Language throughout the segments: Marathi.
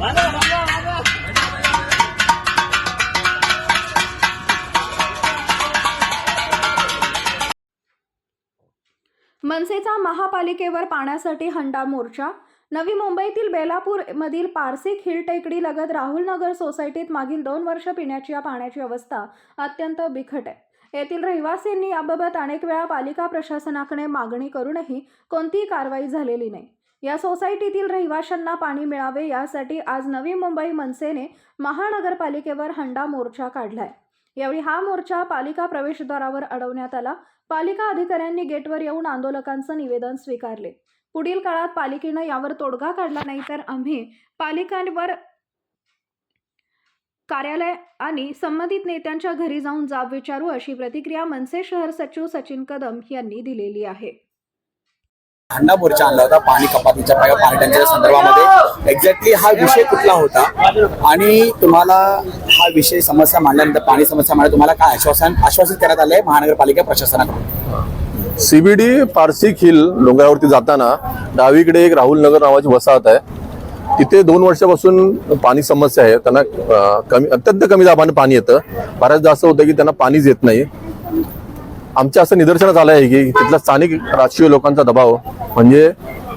मनसेचा महापालिकेवर पाण्यासाठी हंडा मोर्चा. नवी मुंबईतील बेलापूर मधील पारसी हिल टेकडी लगत राहुल नगर सोसायटीत मागील दोन वर्ष पिण्याच्या पाण्याची अवस्था अत्यंत बिकट आहे. येथील रहिवासींनी याबाबत अनेक वेळा पालिका प्रशासनाकडे मागणी करूनही कोणतीही कारवाई झालेली नाही. या सोसायटीतील रहिवाशांना पाणी मिळावे यासाठी आज नवी मुंबई मनसेने महानगरपालिकेवर हंडा मोर्चा काढलाय. यावेळी हा मोर्चा पालिका प्रवेशद्वारावर अडवण्यात आला. पालिका अधिकाऱ्यांनी गेटवर येऊन आंदोलकांचं निवेदन स्वीकारले. पुढील काळात पालिकेनं यावर तोडगा काढला नाही तर आम्ही पालिकांवर कार्यालय आणि संबंधित नेत्यांच्या घरी जाऊन जाब विचारू अशी प्रतिक्रिया मनसे शहर सचिव सचिन कदम यांनी दिलेली आहे. हंडापूरच्या मोर्चा आणला होता पाणी कपातीच्या पाय- पाणी टंचाईच्या संदर्भामध्ये. एक्झॅक्टली हा विषय कुठला होता? आणि तुम्हाला हा विषय समस्या मांडल्यानंतर पाणी समस्या मांडल्या तुम्हाला काय आश्वासन आश्वासित करण्यात आलंय महानगरपालिका प्रशासनाकडून? सीबीडी पारसी हिल डोंगरावरती जाताना डावीकडे एक राहुल नगर नावाची वसाहत आहे. तिथे दोन वर्षापासून पाणी समस्या आहे. त्यांना कमी अत्यंत कमी दाबाने पाणी येतं. बऱ्याच जास्त होतं की त्यांना पाणीच येत नाही. आमच्या असं निदर्शनात आलं आहे की तिथल्या स्थानिक राजकीय लोकांचा दबाव म्हणजे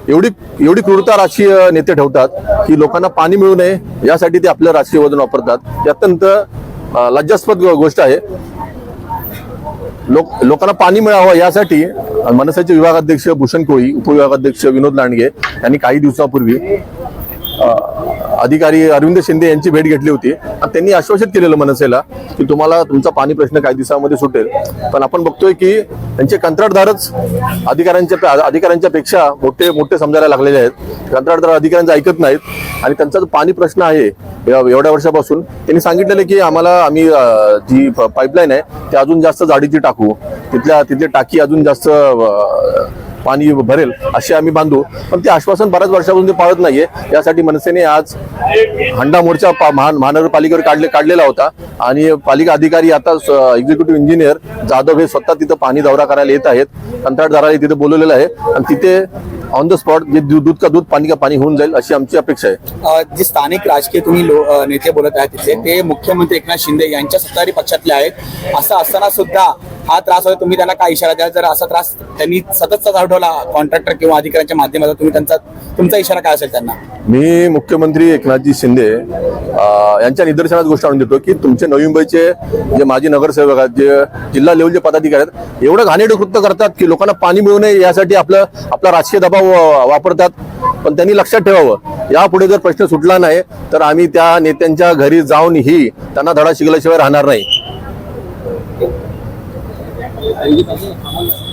एवढी एवढी क्रूरता राजकीय नेते ठेवतात की लोकांना पाणी मिळू नये यासाठी ते आपलं राजकीय वजन वापरतात. ही अत्यंत लज्जास्पद गोष्ट आहे. लोक लोकांना पाणी मिळावं यासाठी मनसेचे विभागाध्यक्ष भूषण कोळी उपविभागाध्यक्ष विनोद लांडगे यांनी काही दिवसापूर्वी अधिकारी अरविंद शिंदे यांची भेट घेतली होती. आणि त्यांनी आश्वासित केलेलं मनसेला की तुम्हाला तुमचा पाणी प्रश्न काही दिवसामध्ये सुटेल. पण आपण बघतोय की त्यांचे कंत्राटदारच अधिकाऱ्यांच्या अधिकाऱ्यांच्या पेक्षा मोठे मोठे समजायला लागलेले आहेत. कंत्राटदार अधिकाऱ्यांचं ऐकत नाहीत. आणि त्यांचा जो पाणी प्रश्न आहे एवढ्या वर्षापासून त्यांनी सांगितलेलं की आम्हाला आम्ही जी पाईपलाईन आहे ती अजून जास्त जाडीची टाकू. तिथल्या तिथली टाकी अजून जास्त पाणी भरेल असे आम्ही बांधू. पण ते आश्वासन बऱ्याच वर्षापासून ते पाळत नाहीये. यासाठी मनसेने आज हंडा मोर्चा महान महानगरपालिकेवर काढले काढलेला होता. आणि पालिका अधिकारी आता एक्झिक्युटिव्ह इंजिनियर जाधव हे स्वतः तिथं पाणी दौरा करायला येत आहेत. कंत्राटदाराला तिथे बोलवलेलं आहे. आणि तिथे ऑन द स्पॉट जे दूध का दूध पाणी का पाणी होऊन जाईल अशी आमची अपेक्षा आहे. जे स्थानिक राजकीय तुम्ही लो- नेते बोलत आहेत तिथे ते मुख्यमंत्री एकनाथ शिंदे यांच्या सत्ताधारी पक्षातले आहेत. असं असताना सुद्धा हा त्रास होता तुम्ही त्यांना काय इशारा द्याल जर असा त्रास त्यांनी सततचा चालू ठेवला कॉन्ट्रॅक्टर किंवा अधिकाऱ्यांच्या माध्यमातून तुम्ही त्यांचा तुमचा इशारा काय असेल त्यांना? मी मुख्यमंत्री एकनाथजी शिंदे यांच्या निदर्शनात गोष्ट आणून देतो की तुमचे नवी मुंबईचे जे माजी नगरसेवक आहेत जे जिल्हा लेवलचे पदाधिकारी आहेत एवढं घाणेरडं कृत्य करतात की लोकांना पाणी मिळू नये यासाठी आपलं आपला राजकीय दबाव वापरतात. पण त्यांनी लक्षात ठेवावं यापुढे जर प्रश्न सुटला नाही तर आम्ही त्या नेत्यांच्या घरी जाऊनही त्यांना धडा शिकल्याशिवाय राहणार नाही. 哎，你把这个看完。